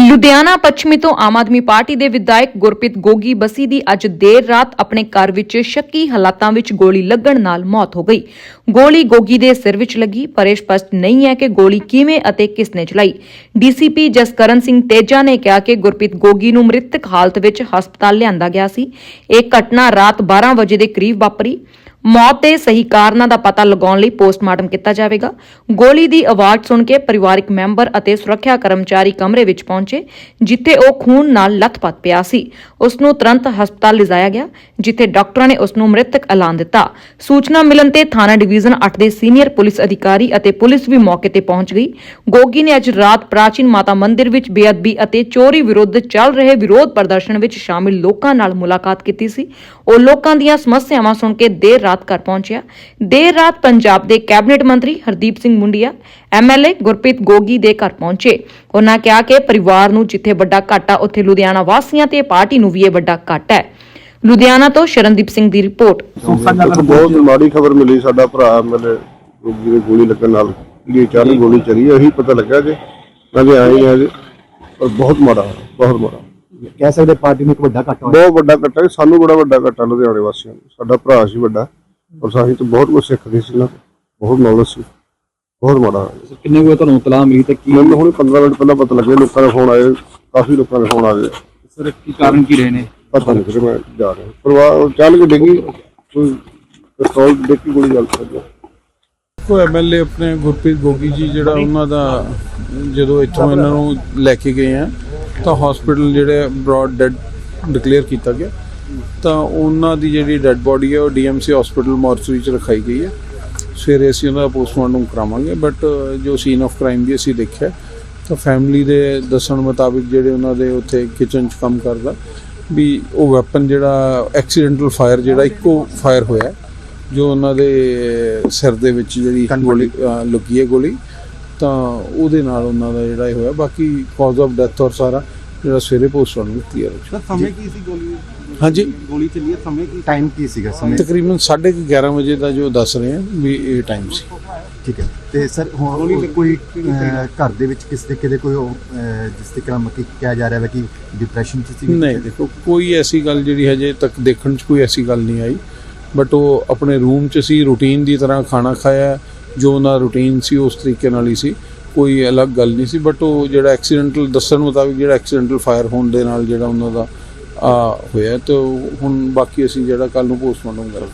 ਲੁਧਿਆਣਾ ਪੱਛਮੀ ਤੋਂ ਆਮ ਆਦਮੀ ਪਾਰਟੀ ਦੇ ਵਿਧਾਇਕ ਗੁਰਪ੍ਰੀਤ ਗੋਗੀ ਬਸੀ ਦੀ ਅੱਜ ਦੇਰ ਰਾਤ ਆਪਣੇ ਘਰ ਵਿੱਚ ਸ਼ੱਕੀ ਹਾਲਾਤਾਂ ਵਿੱਚ ਗੋਲੀ ਲੱਗਣ ਨਾਲ ਮੌਤ ਹੋ ਗਈ। ਗੋਲੀ ਗੋਗੀ ਦੇ ਸਿਰ ਵਿੱਚ ਲੱਗੀ, ਪਰ ਇਹ ਸਪਸ਼ਟ ਨਹੀਂ ਹੈ ਕਿ ਗੋਲੀ ਕਿਵੇਂ ਅਤੇ ਕਿਸ ਨੇ ਚਲਾਈ। ਡੀਸੀਪੀ ਜਸਕਰਨ ਸਿੰਘ ਤੇਜਾ ਨੇ ਕਿਹਾ ਕਿ ਗੁਰਪ੍ਰੀਤ ਗੋਗੀ ਨੂੰ ਮ੍ਰਿਤਕ ਹਾਲਤ ਵਿੱਚ ਹਸਪਤਾਲ ਲਿਆਂਦਾ ਗਿਆ ਸੀ। ਇਹ ਘਟਨਾ ਰਾਤ 12 ਵਜੇ ਦੇ ਕਰੀਬ ਵਾਪਰੀ। ਮੌਤ ਦੇ ਸਹੀ ਕਾਰਨਾਂ ਦਾ ਪਤਾ ਲਗਾਉਣ ਲਈ ਪੋਸਟਮਾਰਟਮ ਕੀਤਾ ਜਾਵੇਗਾ। ਗੋਲੀ ਦੀ ਆਵਾਜ਼ ਸੁਣ ਕੇ ਪਰਿਵਾਰਕ ਮੈਂਬਰ ਅਤੇ ਸੁਰੱਖਿਆ ਕਰਮਚਾਰੀ ਕਮਰੇ ਵਿੱਚ ਪਹੁੰਚੇ, ਜਿੱਥੇ ਉਹ ਖੂਨ ਨਾਲ ਲੱਥਪੱਥ ਪਿਆ ਸੀ। ਉਸ ਨੂੰ ਤੁਰੰਤ ਹਸਪਤਾਲ ਲਿਜਾਇਆ ਗਿਆ, ਜਿੱਥੇ ਡਾਕਟਰਾਂ ਨੇ ਉਸ ਨੂੰ ਮ੍ਰਿਤਕ ਐਲਾਨ ਦਿੱਤਾ। ਸੂਚਨਾ ਮਿਲਣ ਤੇ ਥਾਣਾ ਡਿਵੀਜ਼ਨ 8 ਦੇ ਸੀਨੀਅਰ ਪੁਲਿਸ ਅਧਿਕਾਰੀ ਅਤੇ ਪੁਲਿਸ ਵੀ ਮੌਕੇ ਤੇ ਪਹੁੰਚ ਗਈ। ਗੋਗੀ ਨੇ ਅੱਜ ਰਾਤ ਪ੍ਰਾਚੀਨ ਮਾਤਾ ਮੰਦਿਰ ਵਿੱਚ ਬੇਅਦਬੀ ਅਤੇ ਚੋਰੀ ਵਿਰੁੱਧ ਚੱਲ ਰਹੇ ਵਿਰੋਧ ਪ੍ਰਦਰਸ਼ਨ ਵਿੱਚ ਸ਼ਾਮਿਲ ਲੋਕਾਂ ਨਾਲ ਮੁਲਾਕਾਤ ਕੀਤੀ ਸੀ। ਉਹ ਲੋਕਾਂ ਦੀਆਂ ਸਮੱਸਿਆਵਾਂ ਸੁਣ ਕੇ ਦੇਰ ਰਾਤ ਘਰ ਪਹੁੰਚਿਆ। ਦੇਰ ਰਾਤ ਪੰਜਾਬ ਦੇ ਕੈਬਨਿਟ ਮੰਤਰੀ ਹਰਦੀਪ ਸਿੰਘ ਮੁੰਡੀਆ ਐਮਐਲਏ ਗੁਰਪ੍ਰੀਤ ਗੋਗੀ ਦੇ ਘਰ ਪਹੁੰਚੇ। ਉਹਨਾਂ ਕਿਹਾ ਕਿ ਪਰਿਵਾਰ ਨੂੰ ਜਿੱਥੇ ਵੱਡਾ ਘਾਟਾ ਉੱਥੇ ਲੁਧਿਆਣਾ ਵਾਸੀਆਂ ਤੇ ਪਾਰਟੀ ਨੂੰ ਵੀ ਇਹ ਵੱਡਾ ਘਾਟਾ ਹੈ। ਲੁਧਿਆਣਾ ਤੋਂ ਸ਼ਰਨਦੀਪ ਸਿੰਘ ਦੀ ਰਿਪੋਰਟ। ਬਹੁਤ ਮਾੜੀ ਖਬਰ ਮਿਲੀ ਸਾਡਾ ਭਰਾ ਮੇਰੇ ਰੋਗੀ ਦੇ ਗੋਲੀ ਲੱਗਣ ਨਾਲ। ਜਿਹੜੀ ਅਚਾਨਕ ਗੋਲੀ ਚੱਲੀ ਉਹੀ ਪਤਾ ਲੱਗਾ ਕਿ ਅਜੇ ਆਏ ਆ ਜੀ। ਪਰ ਬਹੁਤ ਮਾੜਾ ਬਹੁਤ ਮਾੜਾ। ਕਹਿ ਸਕਦੇ ਪਾਰਟੀ ਨੂੰ ਇੱਕ ਵੱਡਾ ਘਾਟਾ ਹੋਇਆ। ਬਹੁਤ ਵੱਡਾ ਜੀ, ਸਾਨੂੰ ਬੜਾ ਵੱਡਾ ਕੱਟਾ ਲੁਧਿਆਣੇ ਵਾਸੀਆਂ ਨੂੰ। ਸਾਡਾ ਭਰਾ ਸੀ ਵੱਡਾ। ਔਰ ਸਾਹੀਂ ਤੋਂ ਬਹੁਤ ਕੁਝ ਸਿੱਖਦੇ ਸੀ ਨਾ ਬਹੁਤ ਨੌਲੇਜ ਸੀ ਬਹੁਤ ਮਾੜਾ। ਕਿੰਨੇ ਕੋਈ ਤੁਹਾਨੂੰ ਤਲਾਹ ਮਿਲੀ ਤੇ ਕੀ ਮੈਨੂੰ ਹੁਣ 15 ਮਿੰਟ ਪਹਿਲਾਂ ਪਤਾ ਲੱਗਿਆ ਲੋਕਾਂ ਦੇ ਫੋਨ ਆਏ ਕਾਫੀ ਲੋਕਾਂ ਦੇ ਫੋਨ ਆ ਗਏ। ਸਰ ਕੀ ਕਾਰਨ ਕੀ ਰਹੇ ਨੇ? ਪਤਾ ਨਹੀਂ ਕਿਤੇ ਮੈਂ ਜਾ ਰਿਹਾ। ਪਰਿਵਾਰ ਚੱਲ ਕੇ ਡਿੱਗੀ ਕੋਈ ਪਿਸਤੌਲ ਕੇ ਗੋਲੀ ਚੱਲ ਸਕਦੀ ਕੋ ਐਮਐਲਏ ਆਪਣੇ ਗੁਰਪ੍ਰੀਤ ਗੋਗੀ ਜੀ ਜਿਹੜਾ ਉਹਨਾਂ ਦਾ ਜਦੋਂ ਇੱਥੋਂ ਇਹਨਾਂ ਨੂੰ ਲੈ ਕੇ ਗਏ ਆ ਤਾਂ ਹਸਪੀਟਲ ਜਿਹੜੇ ਬ੍ਰੌਡ ਡੈਡ ਡਿਕਲੇਅਰ ਕੀਤਾ ਗਿਆ। ਤਾਂ ਉਹਨਾਂ ਦੀ ਜਿਹੜੀ ਡੈਡ ਬੋਡੀ ਹੈ ਉਹ ਡੀਐਮਸੀ ਹਸਪੀਟਲ ਮੋਰਚਰੀ ਚ ਰਖਾਈ ਗਈ ਹੈ। ਸਵੇਰੇ ਅਸੀਂ ਉਹਨਾਂ ਦਾ ਪੋਸਟਮਾਰਟਮ ਕਰਾਵਾਂਗੇ ਬਟ ਜੋ ਸੀਨ ਆਫ ਕ੍ਰਾਈਮ ਦੀ ਅਸੀਂ ਦੇਖਿਆ ਤਾਂ ਫੈਮਿਲੀ ਦੇ ਦੱਸਣ ਮੁਤਾਬਿਕ ਜਿਹੜੇ ਉਹਨਾਂ ਦੇ ਉੱਥੇ ਕਿਚਨ 'ਚ ਕੰਮ ਕਰਦਾ ਵੀ ਉਹ ਵੈਪਨ ਜਿਹੜਾ ਐਕਸੀਡੈਂਟਲ ਫਾਇਰ ਜਿਹੜਾ ਇੱਕੋ ਫਾਇਰ ਹੋਇਆ ਜੋ ਉਹਨਾਂ ਦੇ ਸਿਰ ਦੇ ਵਿੱਚ ਜਿਹੜੀ ਗੋਲੀ ਲੱਗੀ ਹੈ ਗੋਲੀ ਤਾਂ ਉਹਦੇ ਨਾਲ ਉਹਨਾਂ ਦਾ ਜਿਹੜਾ ਇਹ ਹੋਇਆ। ਬਾਕੀ ਕਾਜ਼ ਆਫ ਡੈਥ ਔਰ ਸਾਰਾ ਜਿਹੜਾ ਸਵੇਰੇ ਪੋਸਟਮਾਰਟਮ ਕਲੀਅਰ ਹੋ। ਸਮੇਂ ਕੀ ਸੀ ਗੋਲੀ ਹਾਂਜੀ। ਗੋਲੀ ਚੱਲੀ ਹੈ ਸਮੇਂ ਕੀ ਟਾਈਮ ਕੀ ਸੀਗਾ? ਸਮੇਂ ਤਕਰੀਬਨ 11:30 ਵਜੇ ਦਾ ਜੋ ਦੱਸ ਰਹੇ ਆ ਵੀ ਇਹ ਟਾਈਮ ਸੀ। ਠੀਕ ਹੈ। ਤੇ ਸਰ ਹੁਣ ਕੋਈ ਅਹ, ਘਰ ਦੇ ਵਿੱਚ ਕਿਸ ਤਰੀਕੇ ਦੇ ਕੋਈ ਉਹ, ਅਹ, ਜਿਸ ਤਰੀਕੇ ਨਾਲ ਮੱਕੀ ਕਿਹਾ ਜਾ ਰਿਹਾ ਹੈ ਕਿ ਡਿਪਰੈਸ਼ਨ ਚ ਸੀ ਨਹੀਂ ਦੇਖੋ ਕੋਈ ਐਸੀ ਗੱਲ ਜਿਹੜੀ ਹਜੇ ਤੱਕ ਦੇਖਣ 'ਚ ਕੋਈ ਐਸੀ ਗੱਲ ਨਹੀਂ ਆਈ। ਬਟ ਉਹ ਆਪਣੇ ਰੂਮ 'ਚ ਸੀ ਰੂਟੀਨ ਦੀ ਤਰ੍ਹਾਂ ਖਾਣਾ ਖਾਇਆ ਜੋ ਉਹਨਾਂ ਰੂਟੀਨ ਸੀ ਉਸ ਤਰੀਕੇ ਨਾਲ ਹੀ ਸੀ। ਕੋਈ ਅਲੱਗ ਗੱਲ ਨਹੀਂ ਸੀ ਬਟ ਉਹ ਜਿਹੜਾ ਐਕਸੀਡੈਂਟਲ ਦੱਸਣ ਮੁਤਾਬਿਕ ਜਿਹੜਾ ਐਕਸੀਡੈਂਟਲ ਫਾਇਰ ਹੋਣ ਦੇ ਨਾਲ ਜਿਹੜਾ ਉਹਨਾਂ ਦਾ ਆ ਹੋਇਆ ਤੇ ਹੁਣ ਬਾਕੀ ਅਸੀਂ ਜਿਹੜਾ ਕੱਲ ਨੂੰ ਪੋਸਟਮਾਰਟਮ ਕਰਾਂਗੇ।